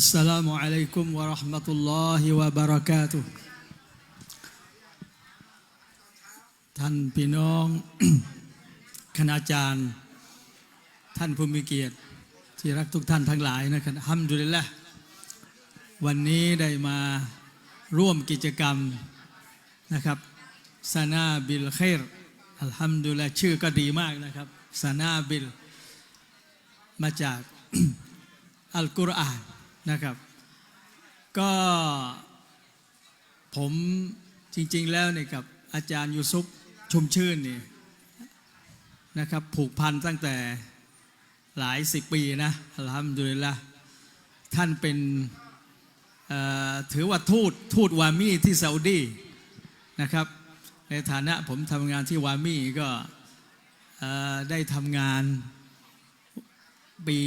السلام عليكم ورحمة الله وبركاته ท่านพี่น้อง คณาจารย์ ท่านผู้มีเกียรติ ที่รักทุกท่านทั้งหลายนะครับฮัมดุลิลละวันนี้ได้มาร่วมกิจกรรมนะครับซานาบิลเครอัลฮัมดุลิลละชื่อก็ดีมากนะครับซานาบิล มาจาก อัลกุรอาน นะครับ ก็ผมจริงๆแล้วเนี่ยกับอาจารย์ยูซุปชุมชื่นนี่นะครับผูกพันตั้งแต่หลายสิบปีนะอัลฮัมดุลิลละท่านเป็นถือว่าทูตทูตวามีที่ซาอุดีนะครับ ในฐานะผมทำงานที่วามีก็ได้ทำงานปี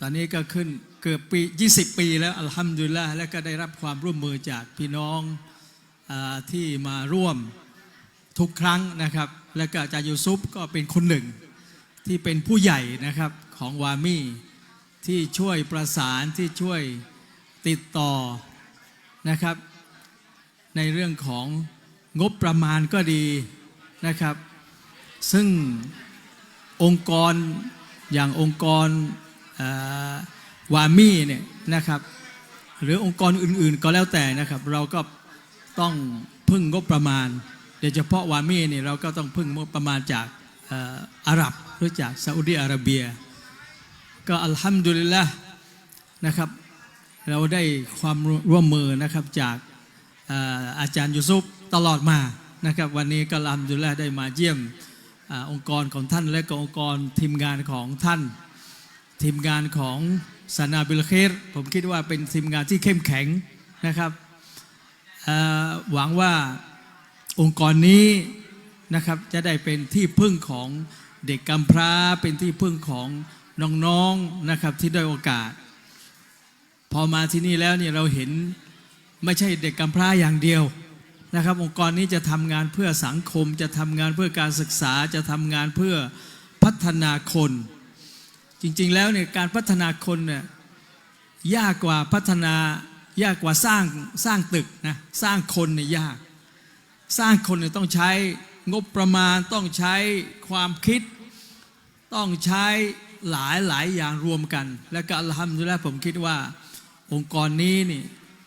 ตอนนี้ก็ขึ้น เกือบปี 20 ปีแล้วอัลฮัมดุลิลละและก็ได้รับความร่วมมือจากพี่น้องอที่มาร่วมทุกครั้งนะครับ และก็อาจารย์ยูซุปก็เป็นคนหนึ่ง ที่เป็นผู้ใหญ่นะครับของวามี่ที่ช่วยประสานที่ช่วยติดต่อนะครับ ในเรื่องของงบประมาณก็ดีนะครับ ซึ่งองค์กรอย่างองค์กรอ วามีเนี่ยนะครับ หรือองค์กรอื่นๆก็แล้วแต่นะครับ เราก็ต้องพึ่งงบประมาณโดยเฉพาะวามีเนี่ยเราก็ต้องพึ่งงบประมาณจากเอ่ออาหรับหรือจากซาอุดีอาระเบีย ก็อัลฮัมดุลิลละนะครับ เราได้ความร่วมมือนะครับจากอาจารย์ยูซุปตลอดมานะครับ วันนี้ก็อัลฮัมดุลิลละได้มาเยี่ยมอองค์กรของท่านและก็องค์กรทีมงานของท่าน ทีมงานของ ซานาบิลเครผมคิดว่าเป็นทีมงานที่เข้มแข็งนะครับหวังว่าองค์กรนี้นะครับจะได้เป็นที่พึ่งของเด็กกำพร้าเป็นที่พึ่งของน้องๆนะครับที่ได้โอกาส พอมาที่นี่แล้วเนี่ยเราเห็นไม่ใช่เด็กกำพร้าอย่างเดียวนะครับ องค์กรนี้จะทำงานเพื่อสังคม จะทำงานเพื่อการศึกษาจะทำงานเพื่อพัฒนาคน จริงๆแล้วเนี่ยการพัฒนาคนเนี่ยยากกว่าพัฒนายากกว่าสร้างสร้างตึกนะสร้างคนเนี่ยยาก สร้างคนเนี่ยต้องใช้งบประมาณต้องใช้ความคิด ต้องใช้หลายหลายอย่างรวมกัน และก็อัลฮัมดุลิลผมคิดว่าองค์กรนี้นี่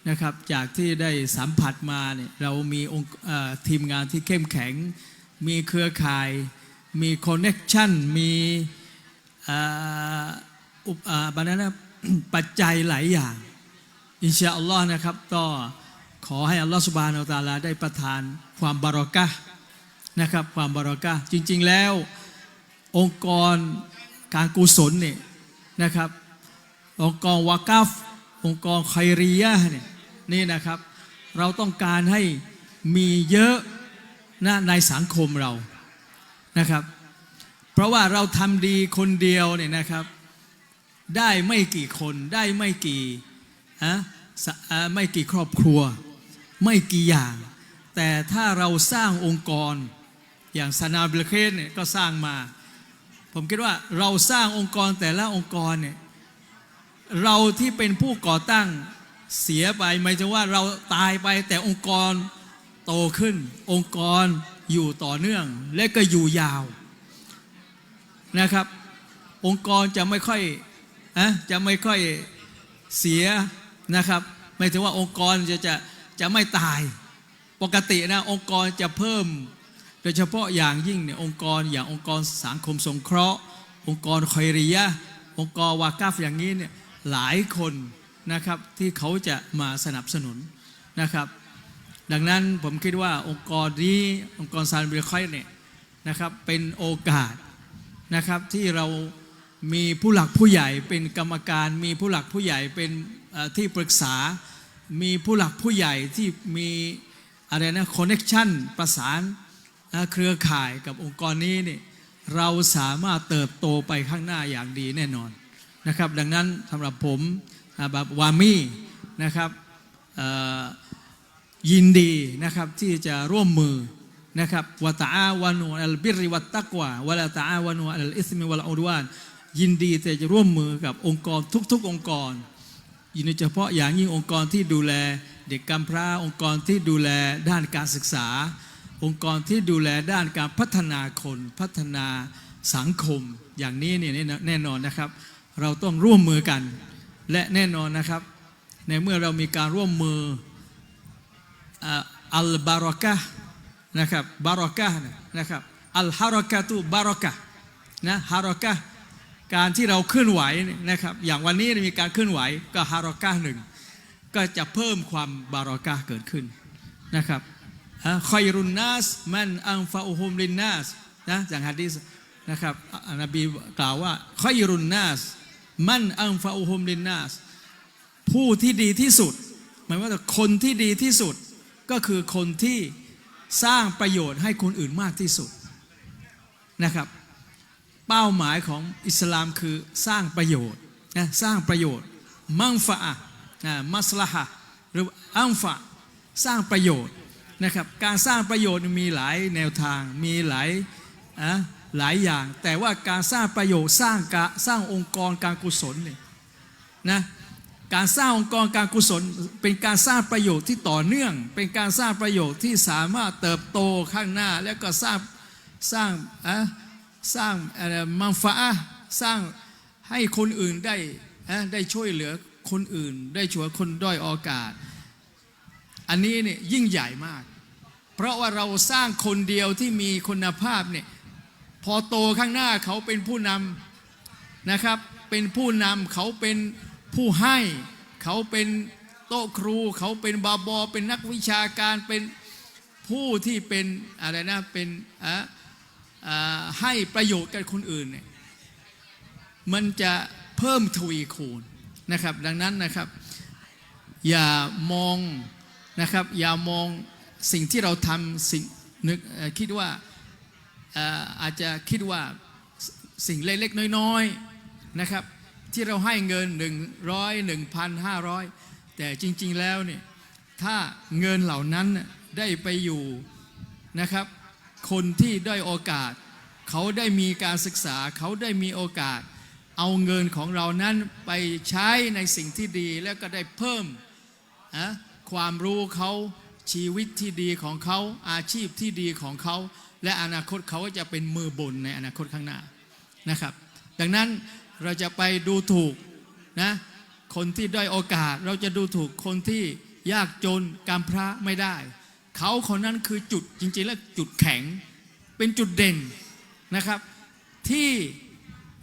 นะครับจากที่ได้สัมผัสมาเนี่ยเรามีองค์ทีมงานที่เข้มแข็ง มีเครือข่าย มีคอนเน็ชันมี อ่าอุปบรรณปัจจัยหลายอย่าง อินชาอัลลอฮ์นะครับ ก็ขอให้อัลลอฮ์สุบานอัลตาลาได้ประทานความบารอกะนะครับ ความบารอกะจริง ๆ แล้วองค์กรการกุศลเนี่ยนะครับ องค์กรวากัฟองค์กรไครียะเนี่ยนี่นะครับ เราต้องการให้มีเยอะนะในสังคมเรานะครับ เพราะว่าเราทำดีคนเดียวเนี่ยนะครับ ได้ไม่กี่คนได้ไม่กี่อะสะไม่กี่ครอบครัว ไม่กี่อย่าง แต่ถ้าเราสร้างองค์กรอย่างซานาบิลเคสเนี่ยก็สร้างมา ผมคิดว่าเราสร้างองค์กรแต่ละองค์กรเนี่ยเราที่เป็นผู้ก่อตั้งเสียไปหมายถึงว่าเราตายไปแต่องค์กรโตขึ้น องค์กรอยู่ต่อเนื่อง และก็อยู่ยาว นะครับ องค์กรจะไม่ค่อยอะจะไม่ค่อยเสียนะครับ ไม่ถึงว่าองค์กรจะจะจะไม่ตาย ปกตินะองค์กรจะเพิ่ม โดยเฉพาะอย่างยิ่งเนี่ยองค์กรอย่างองค์กรสังคมสงเคราะห์ องค์กรคอยริยะ องค์กรวากาฟอย่างนี้เนี่ยหลายคนนะครับที่เขาจะมาสนับสนุนนะครับ ดังนั้นผมคิดว่าองค์กรนี้องค์กรซานเบรคอยเนี่ยนะครับเป็นโอกาส นะครับที่เรามีผู้หลักผู้ใหญ่เป็นกรรมการ มีผู้หลักผู้ใหญ่เป็นที่ปรึกษา มีผู้หลักผู้ใหญ่ที่มีอะไรนะคอนเน็ชันประสานเอ่อเครือข่ายกับองค์กรนี้เนี่ยเราสามารถเติบโตไปข้างหน้าอย่างดีแน่นอนนะครับ ดังนั้นสำหรับผมอาแบบวามีนะครับยินดีนะครับที่จะร่วมมือ นะครับวะตะอาวานูอัลบิริวัตตักวาวะลาตะอาวานูอัลอิสมิวัลอุดวานยินดีที่จะร่วมมือกับองค์กรทุก ๆ องค์กรโดยเฉพาะอย่างยิ่งองค์กรที่ดูแล เด็กกำพร้าองค์กรที่ดูแลด้านการศึกษา องค์กรที่ดูแลด้านการพัฒนาคนพัฒนาสังคมอย่างนี้เนี่ยแน่นอนนะครับ เราต้องร่วมมือกัน และแน่นอนนะครับ ในเมื่อเรามีการร่วมมืออัลบารอกะ นะครับบารอกะนะครับอัลฮารอกะตุบารอกะนะฮารอกะการที่เราเคลื่อนไหวนะครับ อย่างวันนี้มีการเคลื่อนไหวก็ฮารอกะหนึ่งก็จะเพิ่มความบารอกะเกิดขึ้นนะครับอะคอยรุนนัสมันอังฟาอุฮุมลินนัสนะอย่างฮะดีษนะครับอนบีกล่าวว่าคอยรุนนัสมันอังฟาอุฮุมลินนัสผู้ที่ดีที่สุดหมายว่าคนที่ดีที่สุดก็คือคนที่ สร้างประโยชน์ให้คนอื่นมากที่สุดนะครับ เป้าหมายของอิสลามคือสร้างประโยชน์นะสร้างประโยชน์ มังฟะนะมัสลาฮะหรืออัมฟะสร้างประโยชน์นะครับการสร้างประโยชน์มีหลายแนวทางมีหลายอะหลายอย่าง แต่ว่าการสร้างประโยชน์สร้างกะสร้างองค์กรการกุศลเนี่ยนะ การสร้างองค์กรการกุศลเป็นการสร้างประโยชน์ที่ต่อเนื่อง เป็นการสร้างประโยชน์ที่สามารถเติบโตข้างหน้า แล้วก็สร้างสร้างอะสร้างอะไรมังฟะอะห์สร้างให้คนอื่นได้อะได้ช่วยเหลือคนอื่น ได้ช่วยคนด้อยโอกาส อันนี้เนี่ยยิ่งใหญ่มาก เพราะว่าเราสร้างคนเดียวที่มีคุณภาพเนี่ยพอโตข้างหน้าเขาเป็นผู้นำนะครับ เป็นผู้นำเขาเป็น ผู้ให้เขาเป็นโต๊ะครูเขาเป็นบาบอ เป็นนักวิชาการเป็นผู้ที่เป็นอะไรนะเป็นอะอ่าให้ประโยชน์กับคนอื่นเนี่ยมันจะเพิ่มทวีคูณนะครับ ดังนั้นนะครับ อย่ามองนะครับ อย่ามองสิ่งที่เราทำสิ่งนึกคิดว่าอาจจะคิดว่าสิ่งเล็กๆน้อยๆนะครับ ที่เราให้เงิน 100 1,500 แต่จริงๆแล้วเนี่ยถ้าเงินเหล่านั้นได้ไปอยู่นะครับ คนที่ได้โอกาส เขาได้มีการศึกษาเขาได้มีโอกาส เอาเงินของเรานั้นไปใช้ในสิ่งที่ดีแล้วก็ได้เพิ่มนะความรู้เขาชีวิตที่ดีของเขาอาชีพที่ดีของเขา และอนาคตเขาก็จะเป็นมือบนในอนาคตข้างหน้านะครับ ดังนั้น เราจะไปดูถูกนะคนที่ด้อยโอกาสเราจะดูถูกคนที่ยากจนกำพร้าไม่ได้ เขาคนนั้นคือจุดจริงๆแล้วจุดแข็ง เป็นจุดเด่นนะครับ ที่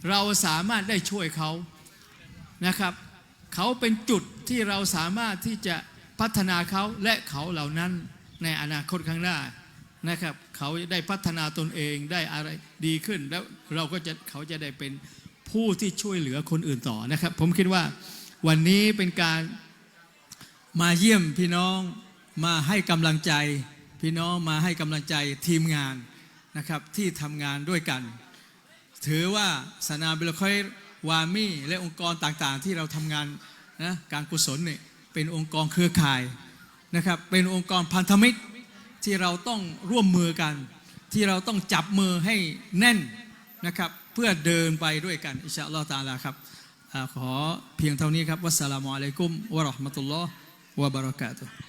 เราสามารถได้ช่วยเขานะครับ เขาเป็นจุดที่เราสามารถที่จะพัฒนาเขาและเขาเหล่านั้นในอนาคตข้างหน้านะครับ เขาได้พัฒนาตนเองได้อะไรดีขึ้นแล้วเราก็จะเขาจะได้เป็น ผู้ที่ช่วยเหลือคนอื่นต่อนะครับ ผมคิดว่าวันนี้เป็นการมาเยี่ยมพี่น้องมาให้กำลังใจ พี่น้องมาให้กำลังใจทีมงานนะครับที่ทำงานด้วยกัน ถือว่าสนาบิลคอยวามีและองค์กรต่างๆ ที่เราทำงานนะการกุศลเนี่ยเป็นองค์กรเครือข่ายนะครับเป็นองค์กรพันธมิตรที่เราต้องร่วมมือกัน ที่เราต้องจับมือให้แน่นนะครับ เพื่อเดินไปด้วยกันอิชาอัลลอฮ์ตาลาครับขอเพียงเท่านี้ครับวัสสลามุอะลัยกุมวะเราะห์มะตุลลอฮ์วะบะเราะกาตุฮ์